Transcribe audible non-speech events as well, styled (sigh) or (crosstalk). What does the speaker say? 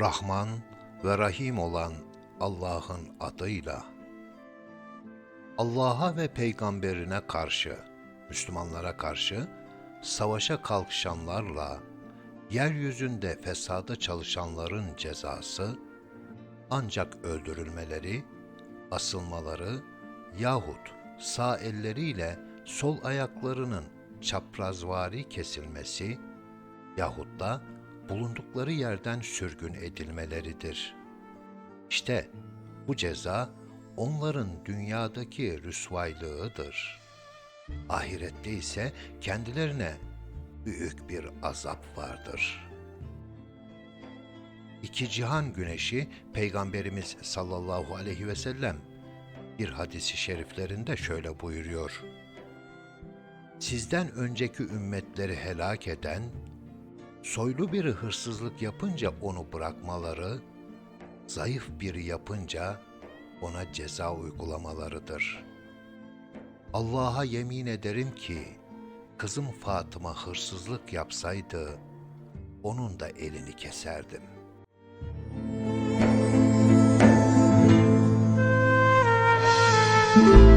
Rahman ve Rahim olan Allah'ın adıyla. Allah'a ve peygamberine karşı, Müslümanlara karşı savaşa kalkışanlarla yeryüzünde fesada çalışanların cezası ancak öldürülmeleri, asılmaları yahut sağ elleriyle sol ayaklarının çaprazvari kesilmesi yahut da bulundukları yerden sürgün edilmeleridir. İşte bu ceza onların dünyadaki rüsvaylığıdır. Ahirette ise kendilerine büyük bir azap vardır. İki cihan güneşi Peygamberimiz sallallahu aleyhi ve sellem bir hadisi şeriflerinde şöyle buyuruyor. Sizden önceki ümmetleri helak eden, soylu biri hırsızlık yapınca onu bırakmaları, zayıf biri yapınca ona ceza uygulamalarıdır. Allah'a yemin ederim ki, kızım Fatıma hırsızlık yapsaydı, onun da elini keserdim. Müzik (laughs)